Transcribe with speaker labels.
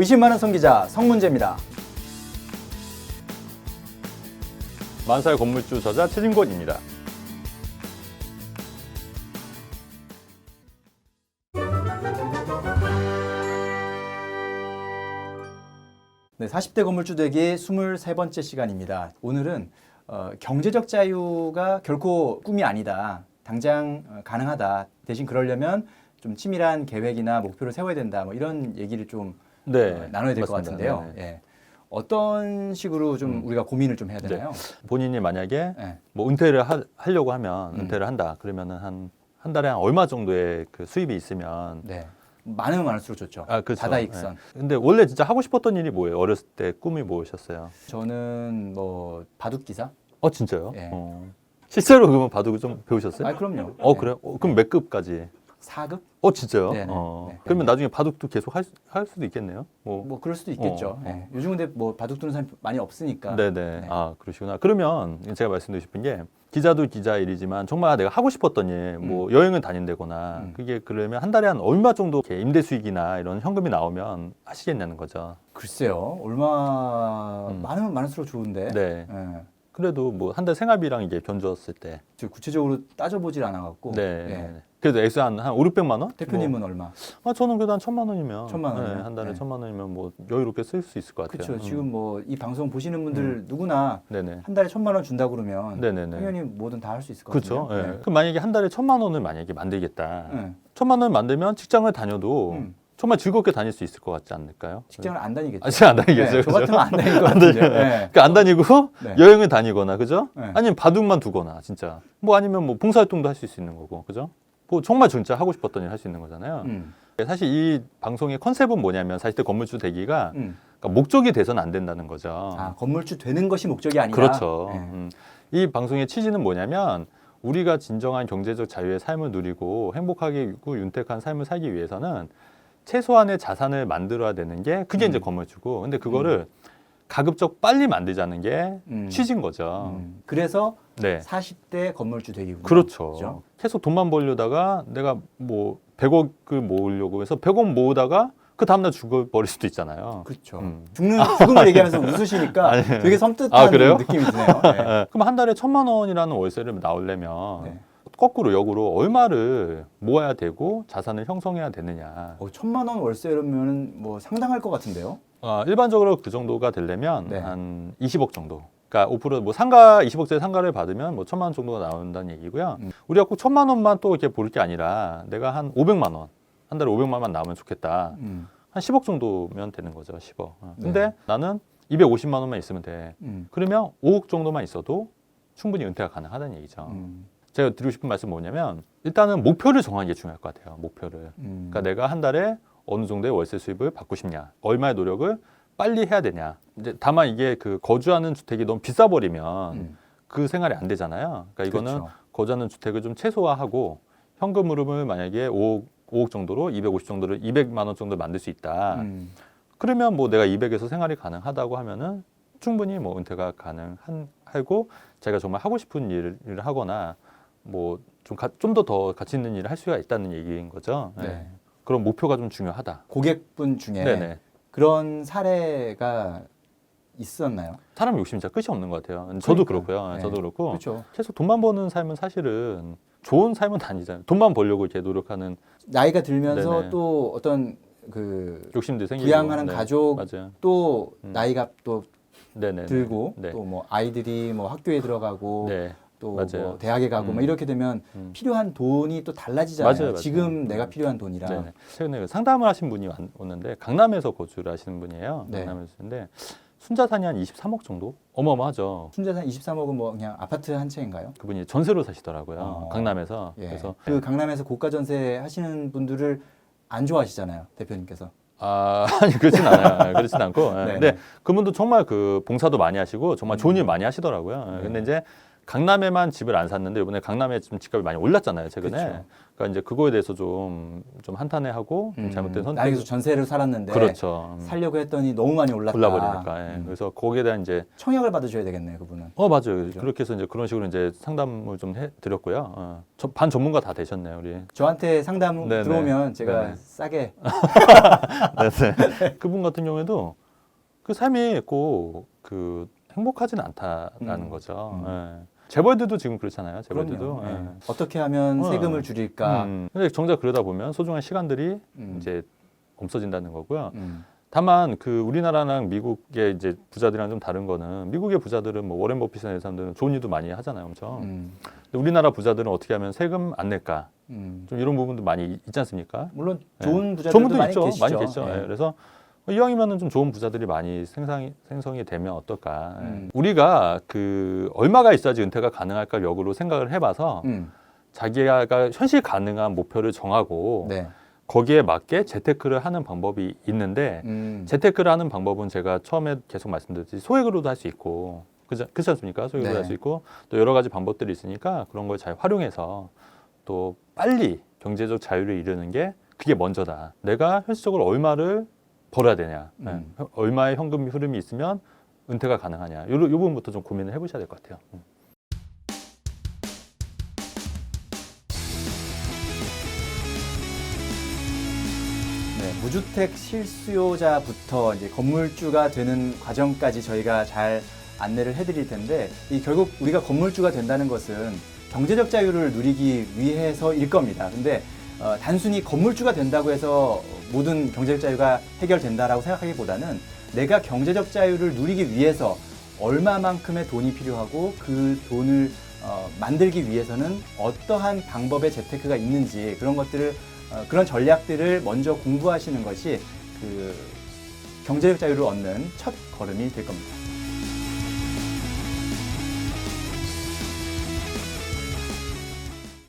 Speaker 1: 의심 많은 성기자 성문재입니다.
Speaker 2: 만사의 건물주 저자 최진권입니다.
Speaker 1: 네, 40대 건물주 되기 23번째 시간입니다. 오늘은 어, 경제적 자유가 결코 꿈이 아니다. 당장 어, 가능하다. 대신 그러려면 좀 치밀한 계획이나 목표를 세워야 된다. 뭐 이런 얘기를 좀
Speaker 2: 네,
Speaker 1: 어, 나눠야 될 것
Speaker 2: 맞습니다.
Speaker 1: 같은데요.
Speaker 2: 네, 네.
Speaker 1: 예. 어떤 식으로 좀 우리가 고민을 좀 해야 되나요?
Speaker 2: 본인이 만약에
Speaker 1: 예.
Speaker 2: 뭐 은퇴를 하, 려고 하면
Speaker 1: 음.
Speaker 2: 은퇴를 한다. 그러면은 한 한 달에 한 얼마 정도의 그 수입이 있으면
Speaker 1: 네. 많으면 많을수록 좋죠.
Speaker 2: 아, 그렇죠.
Speaker 1: 다다익선.
Speaker 2: 네. 근데 원래 진짜 하고 싶었던 일이 뭐예요? 어렸을 때 꿈이 뭐셨어요?
Speaker 1: 저는 뭐 바둑 기사?
Speaker 2: 어 진짜요?
Speaker 1: 예.
Speaker 2: 어. 실제로 그러면 바둑을 좀 배우셨어요?
Speaker 1: 아, 그럼요.
Speaker 2: 어
Speaker 1: 네.
Speaker 2: 그래요? 어, 그럼 몇 급까지?
Speaker 1: 4급?
Speaker 2: 어 진짜요?
Speaker 1: 네네.
Speaker 2: 어.
Speaker 1: 네.
Speaker 2: 그러면 나중에 바둑도 계속 할, 수- 할 수도 있겠네요. 뭐.
Speaker 1: 뭐 그럴 수도 있겠죠.
Speaker 2: 어,
Speaker 1: 예. 요즘 근데 뭐 바둑 두는 사람이 많이 없으니까.
Speaker 2: 네네.
Speaker 1: 네.
Speaker 2: 아 그러시구나. 그러면 제가 말씀드리고 싶은 게 기자도 기자 일이지만 정말 내가 하고 싶었던 일, 뭐 여행을 다닌다거나
Speaker 1: 음.
Speaker 2: 그게 그러면 한 달에 한 얼마 정도 이렇게 임대 수익이나 이런 현금이 나오면 하시겠냐는 거죠.
Speaker 1: 글쎄요. 얼마
Speaker 2: 음.
Speaker 1: 많으면 많을수록 좋은데.
Speaker 2: 네.
Speaker 1: 예.
Speaker 2: 그래도 뭐 한 달 생활비랑 이게 견주었을 때.
Speaker 1: 저 구체적으로 따져보질 않아갖고.
Speaker 2: 네.
Speaker 1: 예.
Speaker 2: 그래도 액수 한, 한 5, 600만 원?
Speaker 1: 대표님은 얼마?
Speaker 2: 뭐, 아, 저는 그래도 한 천만 원이면.
Speaker 1: 천만 원이요?
Speaker 2: 네, 한 달에
Speaker 1: 네.
Speaker 2: 천만 원이면 뭐 여유롭게 쓸 수 있을 것 같아요.
Speaker 1: 그렇죠.
Speaker 2: 음.
Speaker 1: 지금 뭐 이 방송 보시는 분들 누구나
Speaker 2: 네네.
Speaker 1: 한 달에 천만 원 준다 그러면
Speaker 2: 네네네.
Speaker 1: 당연히 뭐든 다 할 수 있을 것
Speaker 2: 그렇죠.
Speaker 1: 같아요.
Speaker 2: 예. 그럼 만약에 한 달에 천만 원을 만약에 만들겠다.
Speaker 1: 예.
Speaker 2: 천만 원 만들면 직장을 다녀도
Speaker 1: 음.
Speaker 2: 정말 즐겁게 다닐 수 있을 것 같지 않을까요?
Speaker 1: 직장을 안 다니겠죠.
Speaker 2: 아, 안 다니겠어요.
Speaker 1: 네, 저
Speaker 2: 그죠?
Speaker 1: 같으면 안 다닐 것 같은데. 예.
Speaker 2: 그러니까 안 다니고
Speaker 1: 네.
Speaker 2: 여행을 다니거나 그죠?
Speaker 1: 네.
Speaker 2: 아니면 바둑만 두거나 진짜 뭐 아니면 뭐 봉사활동도 할 수 있는 거고 그죠? 뭐 정말 진짜 하고 싶었던 일 할 수 있는 거잖아요.
Speaker 1: 음.
Speaker 2: 사실 이 방송의 컨셉은 뭐냐면 사실 때 건물주 되기가
Speaker 1: 음.
Speaker 2: 그러니까 목적이 돼서는 안 된다는 거죠.
Speaker 1: 아 건물주 되는 것이 목적이 아니라.
Speaker 2: 그렇죠.
Speaker 1: 예.
Speaker 2: 음. 이 방송의 취지는 뭐냐면 우리가 진정한 경제적 자유의 삶을 누리고 행복하게 있고 윤택한 삶을 살기 위해서는 최소한의 자산을 만들어야 되는 게 그게
Speaker 1: 음.
Speaker 2: 이제 건물주고 근데 그거를 가급적 빨리 만들자는 게
Speaker 1: 음.
Speaker 2: 취지인 거죠.
Speaker 1: 음. 그래서
Speaker 2: 네.
Speaker 1: 40대 건물주 되기군요.
Speaker 2: 그렇죠.
Speaker 1: 그죠?
Speaker 2: 계속 돈만 벌려다가 내가 뭐 100억을 모으려고 해서 100억 모으다가 그 다음날 죽어버릴 수도 있잖아요.
Speaker 1: 그렇죠.
Speaker 2: 음.
Speaker 1: 죽는 죽음을 얘기하면서 웃으시니까
Speaker 2: 아니,
Speaker 1: 되게 섬뜩한
Speaker 2: 아?
Speaker 1: 느낌이 드네요. 네.
Speaker 2: 예. 그럼 한 달에 천만 원이라는 월세를 나오려면
Speaker 1: 네.
Speaker 2: 거꾸로 역으로 얼마를 모아야 되고 자산을 형성해야 되느냐.
Speaker 1: 어, 천만 원 월세라면 뭐 상당할 것 같은데요.
Speaker 2: 아, 일반적으로 그 정도가 되려면
Speaker 1: 네.
Speaker 2: 한 20억 정도. 그러니까 5%뭐 상가 20억짜리 상가를 받으면 뭐 천만 원 정도가 나온다는 얘기고요.
Speaker 1: 음.
Speaker 2: 우리가 꼭 천만 원만 또 이렇게 볼 게 아니라 내가 한 500만 원, 한 달에 500만 원 나오면 좋겠다.
Speaker 1: 음.
Speaker 2: 한 10억 정도면 되는 거죠, 10억. 어.
Speaker 1: 네.
Speaker 2: 근데 나는 250만 원만 있으면 돼.
Speaker 1: 음.
Speaker 2: 그러면 5억 정도만 있어도 충분히 은퇴가 가능하다는 얘기죠.
Speaker 1: 음.
Speaker 2: 제가 드리고 싶은 말씀은 뭐냐면 일단은 목표를 정하는 게 중요할 것 같아요. 목표를.
Speaker 1: 음.
Speaker 2: 그러니까 내가 한 달에 어느 정도의 월세 수입을 받고 싶냐, 얼마의 노력을 빨리 해야 되냐. 이제 다만 이게 그 거주하는 주택이 너무 비싸 버리면
Speaker 1: 음.
Speaker 2: 그 생활이 안 되잖아요. 그러니까 이거는
Speaker 1: 그렇죠.
Speaker 2: 거주하는 주택을 좀 최소화하고 현금 흐름을 만약에 5억, 5억 정도로 250 정도를 200만 원 정도 만들 수 있다.
Speaker 1: 음.
Speaker 2: 그러면 뭐 내가 200에서 생활이 가능하다고 하면은 충분히 뭐 은퇴가 가능하고 제가 정말 하고 싶은 일을 하거나 뭐좀좀더 더 가치 있는 일을 할 수가 있다는 얘기인 거죠. 네.
Speaker 1: 네.
Speaker 2: 그런 목표가 좀 중요하다.
Speaker 1: 고객분 중에
Speaker 2: 네네.
Speaker 1: 그런 사례가 있었나요?
Speaker 2: 사람 욕심이 진짜 끝이 없는 것 같아요. 저도
Speaker 1: 그러니까요.
Speaker 2: 그렇고요.
Speaker 1: 네.
Speaker 2: 저도 그렇고
Speaker 1: 그렇죠.
Speaker 2: 계속 돈만 버는 삶은 사실은 좋은 삶은 아니잖아요. 돈만 벌려고 이렇게 노력하는
Speaker 1: 나이가 들면서
Speaker 2: 네네.
Speaker 1: 또 어떤 그
Speaker 2: 욕심도 생기고
Speaker 1: 부양하는
Speaker 2: 네.
Speaker 1: 가족
Speaker 2: 맞아요.
Speaker 1: 또
Speaker 2: 음.
Speaker 1: 나이가 또
Speaker 2: 네네.
Speaker 1: 들고
Speaker 2: 네.
Speaker 1: 또 뭐 아이들이 뭐 학교에 들어가고
Speaker 2: 네.
Speaker 1: 또. 뭐 대학에 가고 뭐
Speaker 2: 음.
Speaker 1: 이렇게 되면
Speaker 2: 음.
Speaker 1: 필요한 돈이 또 달라지잖아요.
Speaker 2: 맞아요, 맞아요.
Speaker 1: 지금
Speaker 2: 음.
Speaker 1: 내가 필요한 돈이랑
Speaker 2: 네네. 최근에 그 상담을 하신 분이 왔- 왔는데 강남에서 거주를 하시는 분이에요.
Speaker 1: 네.
Speaker 2: 강남에서 근데 순자산이 한 23억 정도? 어마어마하죠.
Speaker 1: 순자산 23억은 뭐 그냥 아파트 한 채인가요?
Speaker 2: 그분이 전세로 사시더라고요.
Speaker 1: 어.
Speaker 2: 강남에서.
Speaker 1: 예.
Speaker 2: 그래서
Speaker 1: 그 강남에서 고가 전세 하시는 분들을 안 좋아하시잖아요, 대표님께서.
Speaker 2: 아, 아니 그렇진 않아요. 그렇진 않고. 예.
Speaker 1: 네,
Speaker 2: 근데
Speaker 1: 네.
Speaker 2: 그분도 정말 그 봉사도 많이 하시고 정말 좋은 일 많이 하시더라고요. 예.
Speaker 1: 네.
Speaker 2: 근데 이제 강남에만 집을 안 샀는데 이번에 강남에 좀 집값이 많이 올랐잖아요 최근에.
Speaker 1: 그쵸.
Speaker 2: 그러니까 이제 그거에 대해서 좀좀 한탄해하고 좀 잘못된 선택.
Speaker 1: 나 여기서 전세를 살았는데
Speaker 2: 그렇죠. 음.
Speaker 1: 살려고 했더니 너무 많이 올랐다.
Speaker 2: 올라버리니까. 예.
Speaker 1: 음.
Speaker 2: 그래서 거기에 대한 이제
Speaker 1: 청약을 받으셔야 되겠네요, 그분은.
Speaker 2: 어 맞아요.
Speaker 1: 그죠?
Speaker 2: 그렇게 해서 이제 그런 식으로 이제 상담을 좀 해 드렸고요. 어. 저- 반 전문가 다 되셨네요, 우리.
Speaker 1: 저한테 상담
Speaker 2: 네네.
Speaker 1: 들어오면 제가
Speaker 2: 네네.
Speaker 1: 싸게
Speaker 2: 네. 그분 같은 경우에도 그 삶이 꼭그 행복하지는 않다라는
Speaker 1: 음.
Speaker 2: 거죠.
Speaker 1: 음.
Speaker 2: 예. 재벌들도 지금 그렇잖아요. 재벌들도.
Speaker 1: 그럼요.
Speaker 2: 예.
Speaker 1: 예. 어떻게 하면
Speaker 2: 어.
Speaker 1: 세금을 줄일까?
Speaker 2: 음. 근데 정작 그러다 보면 소중한 시간들이
Speaker 1: 음.
Speaker 2: 이제 없어진다는 거고요.
Speaker 1: 음.
Speaker 2: 다만 그 우리나라랑 미국의 이제 부자들이랑 좀 다른 거는 미국의 부자들은 뭐 워렌 버핏이나 이런 사람들은 좋은 일도 많이 하잖아요, 엄청.
Speaker 1: 음.
Speaker 2: 근데 우리나라 부자들은 어떻게 하면 세금 안 낼까?
Speaker 1: 음.
Speaker 2: 좀 이런 부분도 많이 있지 않습니까?
Speaker 1: 물론
Speaker 2: 예.
Speaker 1: 좋은 부자들도
Speaker 2: 좋은 분도
Speaker 1: 많이
Speaker 2: 있죠,
Speaker 1: 계시죠.
Speaker 2: 많이 계시죠.
Speaker 1: 예.
Speaker 2: 예, 그래서 이왕이면은 좀 좋은 부자들이 많이 생성이 생성이 되면 어떨까? 예.
Speaker 1: 음.
Speaker 2: 우리가 그 얼마가 있어야지 은퇴가 가능할까 역으로 생각을 해봐서
Speaker 1: 음.
Speaker 2: 자기가 현실 가능한 목표를 정하고
Speaker 1: 네.
Speaker 2: 거기에 맞게 재테크를 하는 방법이 있는데
Speaker 1: 음.
Speaker 2: 재테크를 하는 방법은 제가 처음에 계속 말씀드렸듯이 소액으로도 할 수 있고 그죠 그렇지 않습니까? 소액으로
Speaker 1: 네.
Speaker 2: 할수 있고 또 여러 가지 방법들이 있으니까 그런 걸 잘 활용해서 또 빨리 경제적 자유를 이루는 게 그게 먼저다. 내가 현실적으로 얼마를 벌어야 되냐, 네.
Speaker 1: 음.
Speaker 2: 혀- 얼마의 현금 흐름이 있으면 은퇴가 가능하냐. 요, 요 부분부터 좀 고민을 해보셔야 될 것 같아요. 음.
Speaker 1: 네, 무주택 실수요자부터 이제 건물주가 되는 과정까지 저희가 잘 안내를 해드릴 텐데 이 결국 우리가 건물주가 된다는 것은 경제적 자유를 누리기 위해서일 겁니다. 근데 어, 단순히 건물주가 된다고 해서 모든 경제적 자유가 해결된다라고 생각하기보다는 내가 경제적 자유를 누리기 위해서 얼마만큼의 돈이 필요하고 그 돈을 어, 만들기 위해서는 어떠한 방법의 재테크가 있는지 그런 것들을 어, 그런 전략들을 먼저 공부하시는 것이 그 경제적 자유를 얻는 첫 걸음이 될 겁니다.